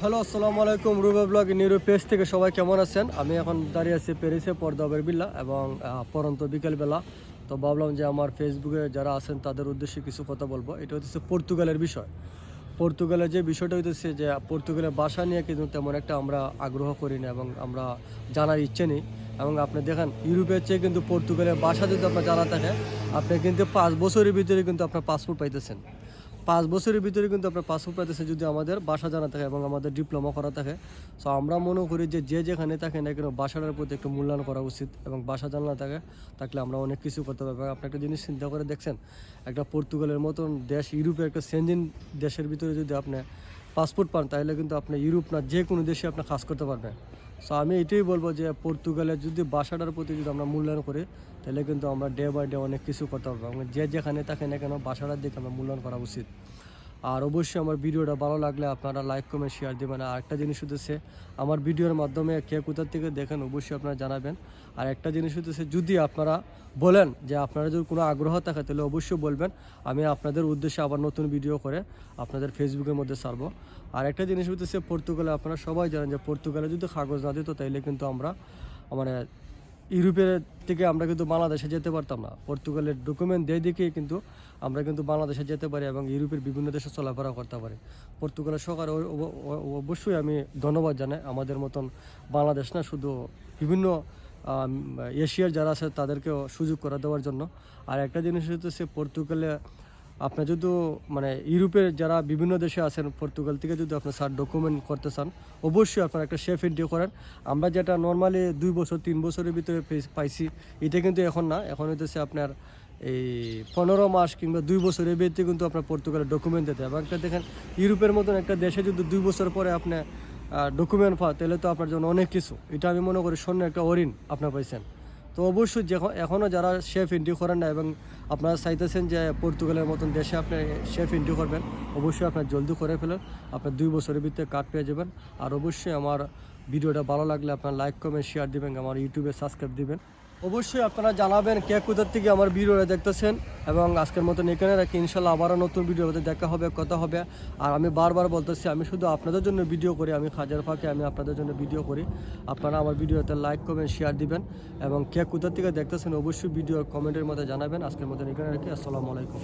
Hello, আসসালামু আলাইকুম। রুবে blog neuro page থেকে সবাই কেমন আছেন? আমি এখন দাঁড়িয়ে আছি প্যারিসে পর্দাবের বিল্লা এবং পরন্ত বিকেলবেলা। তো ভাবলাম যে আমার ফেসবুকে যারা আছেন, তাদের উদ্দেশ্যে কিছু কথা বলব। এটা হচ্ছে পর্তুগালের বিষয়। পর্তুগালের যে বিষয়টা হইতেছে যে, পর্তুগালের ভাষা নিয়ে কিন্তু তেমন একটা আমরা আগ্রহ করি না এবং আমরা জানার ইচ্ছে নেই। এবং আপনি দেখেন, ইউরোপের চেয়ে কিন্তু পর্তুগালের ভাষা যদি আপনার জানা থাকে, আপনি কিন্তু পাঁচ বছরের ভিতরে কিন্তু আপনার পাসপোর্ট পাইতেছেন। পাঁচ বছরের ভিতরে কিন্তু আপনার পাসপোর্ট পাইতেছে যদি আমাদের বাসা জানা থাকে এবং আমাদের ডিপ্লোমা করা থাকে। সো আমরা মনে করি যে যে যেখানে থাকে না কেন বাসাটার প্রতি একটু মূল্যায়ন করা উচিত এবং বাসা জানা থাকে, থাকলে আমরা অনেক কিছু করতে পারব। আপনি একটা জিনিস চিন্তা করে দেখছেন, একটা পর্তুগালের মতন দেশ, ইউরোপের একটা সেঞ্জিন দেশের ভিতরে যদি আপনি পাসপোর্ট পান, তাহলে কিন্তু আপনি ইউরোপ না, যে কোনো দেশে আপনি কাজ করতে পারবেন। সো আমি এটাই বলব যে পর্তুগালের যদি বাসাটার প্রতি যদি আমরা মূল্যায়ন করি, তাহলে কিন্তু আমরা ডে বাই ডে অনেক কিছু করতে পারব। যে যেখানে থাকে না কেন, বাসাটার দিকে আমরা মূল্যায়ন করা উচিত। আর অবশ্যই আমার ভিডিওটা ভালো লাগলে আপনারা লাইক কমেন্ট শেয়ার দেবেন। আর একটা জিনিস হতেছে আমার ভিডিওর মাধ্যমে কে কোথার থেকে দেখেন অবশ্যই আপনারা জানাবেন। আর একটা জিনিস হতেছে যদি আপনারা বলেন যে আপনারা যদি কোনো আগ্রহ থাকে, তাহলে অবশ্যই বলবেন। আমি আপনাদের উদ্দেশ্যে আবার নতুন ভিডিও করে আপনাদের ফেসবুকের মধ্যে ছাড়বো। আর একটা জিনিস হতেছে পর্তুগালে আপনারা সবাই জানেন যে পর্তুগালে যদি কাগজ না দিত, তাইলে কিন্তু আমরা মানে ইউরোপের থেকে আমরা কিন্তু বাংলাদেশে যেতে পারতাম না। পর্তুগালের ডকুমেন্ট দিয়ে দিকেই কিন্তু আমরা কিন্তু বাংলাদেশে যেতে পারি এবং ইউরোপের বিভিন্ন দেশে চলাফেরা করতে পারি। পর্তুগালের সরকার অবশ্যই আমি ধন্যবাদ জানাই আমাদের মতন বাংলাদেশ না, শুধু বিভিন্ন এশিয়ার যারা আছে তাদেরকেও সুযোগ করে দেওয়ার জন্য। আর একটা জিনিস হচ্ছে পর্তুগালে আপনার যদি মানে ইউরোপের যারা বিভিন্ন দেশে আছেন, পর্তুগাল থেকে যদি আপনার স্যার ডকুমেন্ট করতে চান, অবশ্যই আপনার একটা শেফ এন্ট্রি করেন। আমরা যেটা নর্মালি দুই বছর, তিন বছরের ভিতরে পাইছি, এটা কিন্তু এখন না। এখন হইতেছে আপনার এই পনেরো মাস কিংবা দুই বছরের ভিত্তি কিন্তু আপনার পর্তুগালের ডকুমেন্ট দিতে হবে একটা দেখেন, ইউরোপের মতন একটা দেশে যদি দুই বছর পরে আপনি ডকুমেন্ট পান তাহলে তো আপনার জন্য অনেক কিছু। এটা আমি মনে করি শূন্য একটা অরিন আপনার পাইছেন। তো অবশ্যই যে এখনও যারা শেফ এন্ট্রি করেন না এবং আপনারা চাইতেছেন যে পর্তুগালের মতন দেশে আপনি শেফ এন্ট্রি করবেন, অবশ্যই আপনার জলদি করে ফেলেন। আপনার দুই বছরের ভিতরে কার্ড পেয়ে যাবেন। আর অবশ্যই আমার ভিডিওটা ভালো লাগলে আপনার লাইক কমেন্ট শেয়ার দিবেন আমার ইউটিউবে সাবস্ক্রাইব দিবেন। অবশ্যই আপনারা জানাবেন কে কোথার থেকে আমার ভিডিওটা দেখতেছেন এবং আজকের মতন এখানে রাখি। ইনশাল্লাহ আবারও নতুন ভিডিওতে দেখা হবে, কথা হবে। আর আমি বারবার বলতেছি, আমি শুধু আপনাদের জন্য ভিডিও করি, আমি খাজার ফাঁকে আমি আপনাদের জন্য ভিডিও করি। আপনারা আমার ভিডিওতে লাইক করবেন শেয়ার দিবেন এবং কে কোথার থেকে দেখতেছেন অবশ্যই ভিডিও কমেন্টের মধ্যে জানাবেন। আজকের মতন এখানে রাখি, আসসালামু আলাইকুম।